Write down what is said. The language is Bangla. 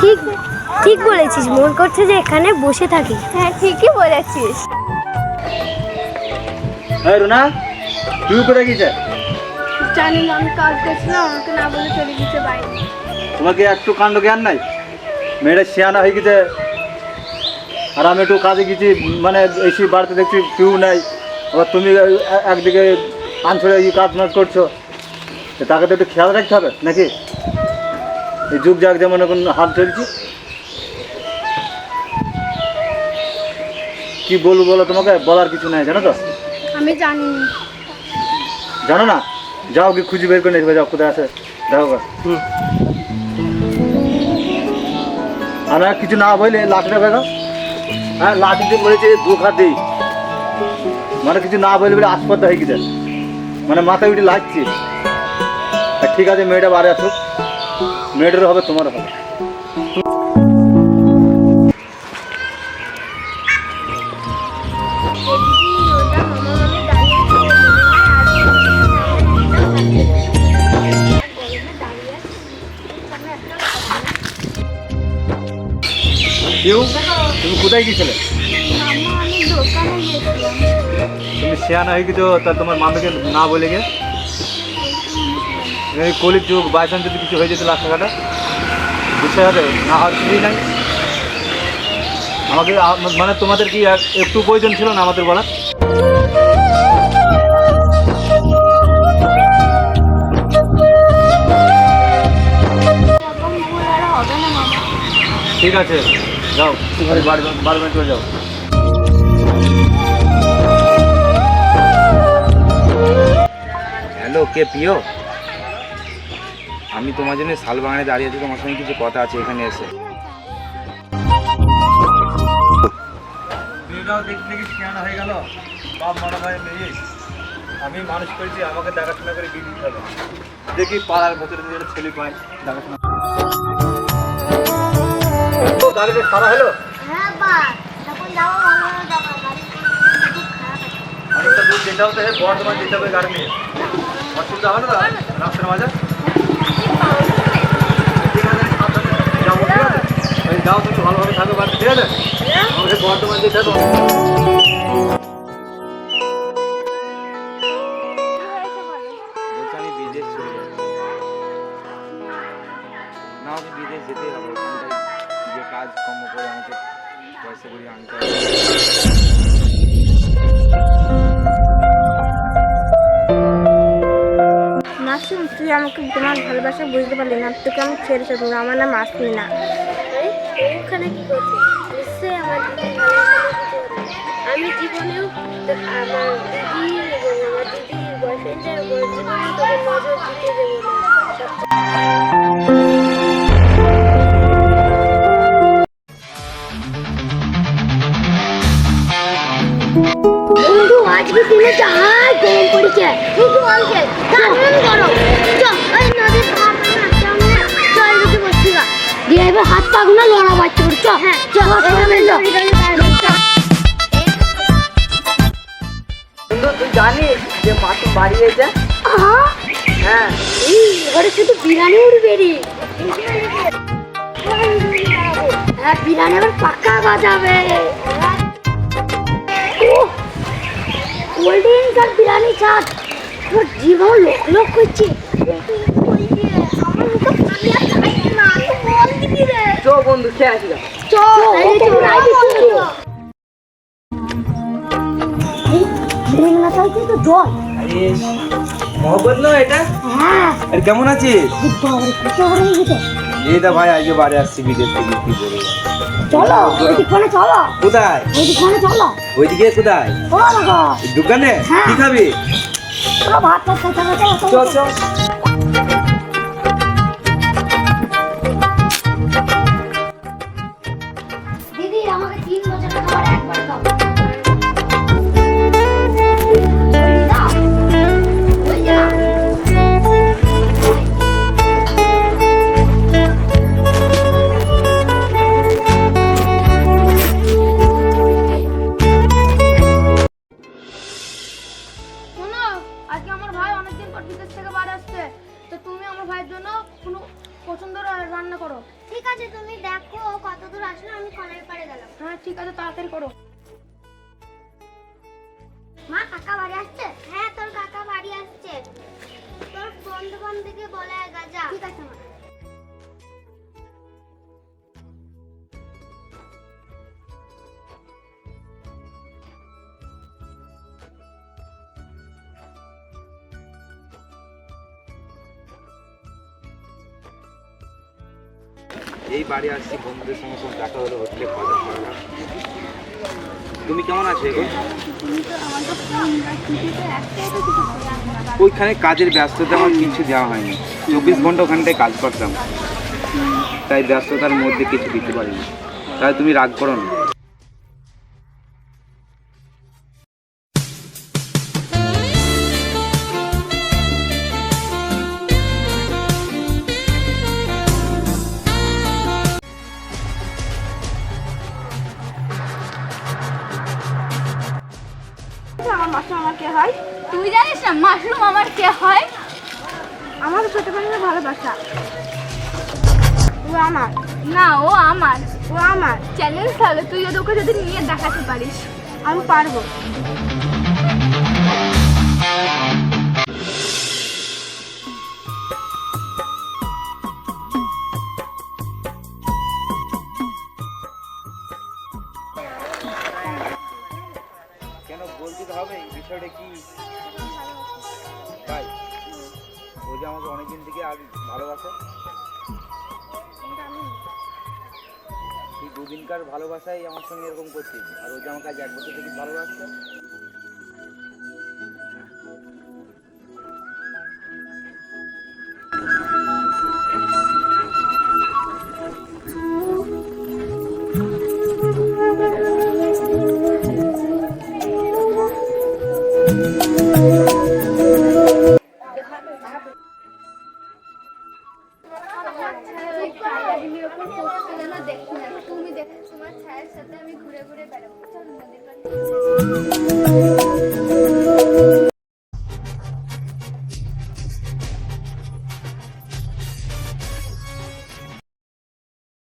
ঠিক ঠিক বলেছিস। মন করছে যে এখানে বসে থাকি। হ্যাঁ ঠিকই বলেছিস। হ্যাঁ রুনা তুই কোথায় গিয়েছে জানি না আমি কাজ করছিলাম আমাকে না বলে চলে গেছে বাইরে। তোমাকে একটু কাণ্ড জ্ঞান নাই? মেয়েটা শিয়ানা হয়ে গেছে। আর আমি একটু কাজে গেছি মানে এসি বাড়িতে দেখছি কেউ নাই। আবার তুমি একদিকে আনছড়ে কাজ মাজ করছ। তো তাকে তো একটু খেয়াল রাখতে হবে নাকি? এই যুগ যাক যেমন এখন হাত চলছি কি বলব বলো তোমাকে? বলার কিছু নাই জানো তো? আমি জানি। না। জানো না? যাও কি খুঁজে বের করে নিয়ে যাও কোথায় আছে? দেখো। আর কিছু না বললে লাঠিটা বেগাও হ্যাঁ লাঠি দিয়ে বলেছে দু খাতেই মানে কিছু না বলে বলে আসপদ্দা হয়ে গেছে। মানে মাথায় উঠে লাগছে। ঠিক আছে মেয়েটা বাড়ি আসুক। মেয়েটারও হবে তোমারও হবে কেউ তুমি কোথায় গিয়েছিলে মামা আমি দোকানে গিয়েছিলাম তুমি শেয়ানা হয়ে গেছো তা তোমার মামিকে না বলে গে এই কলির যুগ বাইসান যদি কিছু হয়ে যেত রাস্তাঘাটে বুঝতে হবে না হওয়ার কিছুই নাই। আমাকে মানে তোমাদের কি এক- একটু প্রয়োজন ছিল না আমাদের বলার? আর ঠিক আছে, যাও ঘরে বাড়ি চলে যাও। হ্যালো, কে প্রিয়? আমি তোমার জন্য শালবাগানে দাঁড়িয়ে আছি তোমার সঙ্গে কিছু কথা আছে এখানে এসে। দেখতে হয়ে গেল। বাপ মারা ভাই মেয়ে। আমি মানুষ করেছি আমাকে দেখাশোনা করে বিয়ে দিতে হবে। দেখি পাড়ার ভেতরে যদি ছেলে পাই দেখাশোনা ও গাড়িতে সারা হলো? হ্যাঁ বা। তখন ভালো যাব। অনেকটা দূর যেতে হবে বর্ধমান যেতে হবে গাড়ি নিয়ে। অসুবিধা হবে না? রাস্তার মাঝে? যাও তুমি ভালোভাবে থাকো বাড়িতে ঠিক আছে আমাকে বর্ধমান যেতে হবে কাজ কর্ম করে আমাকে পয়সা করে আনতে মাসুম তুই আমাকে তোমার ভালোবাসা বুঝতে পারলি না, তোকে আমি ছেড়ে ছেড়ে না। আমার নাম আসমি না ওখানে। আমি জীবনেও আমার দিদি এবং আমার দিদির বয়ফ্রেন্ডের তোকে নজর দিতে দেবো না জানিস যে মাসুম বাড়িয়েছে আহা! হ্যাঁ। এই ঘরে শুধু বিরিয়ানি উঠবে রে। হ্যাঁ বিরিয়ানি আবার পাক্কা বাজাবে। কোল্ড ড্রিঙ্কস আর বিরিয়ানি চাট। তোর জীবন লোক লোক করছে আমার চো বন্ধু খেয়ে আসি। গা। জল। মহব্বত এটা? হ্যাঁ। আর কেমন আছিস? হয়ে এই দা ভাই আজকে বাড়ি আসছি বিদেশ থেকে কি বলব চলো ওইদিকে চলো। কোথায়? ওইদিকে চলো। ওইদিকে কোথায়? ও দেখো এই দোকানে হ্যাঁ। কি খাবি? চলো ভাত খাইতে হবে চল চল। এই বাড়ি আসছি, বন্ধুদের সঙ্গে সব দেখা হলো, হোটেলে খাওয়া দাওয়া তুমি কেমন আছো এখন ওইখানে কাজের ব্যস্ততা আমার কিছু দেওয়া হয়নি। চব্বিশ ঘণ্টা ওখানটায় কাজ করতাম। তাই ব্যস্ততার মধ্যে কিছু দিতে পারিনি। তাই তুমি রাগ করো না। আমার মাশরুম আমার কে হয়? তুই জানিস না মাশরুম আমার কে হয়? আমার ছোটবেলায় ভালোবাসা। ও আমার। না ও আমার। ও আমার। চ্যালেঞ্জ তাহলে তুই ওদেরকে যদি নিয়ে দেখাতে পারিস। আমি পারব। কেন বলতে তো হবে? এই বিষয়টা কি? তাই ও যে আমাকে অনেকদিন থেকে আর ভালোবাসে। তুই দুদিনকার ভালোবাসাই আমার সঙ্গে এরকম করছিস আর ও যে আমাকে আজ এক বছর থেকে ভালোবাসছে। তুমি দেখ তোমার ছায়ের সাথে আমি ঘুরে ঘুরে বেড়াবো। চল নদীর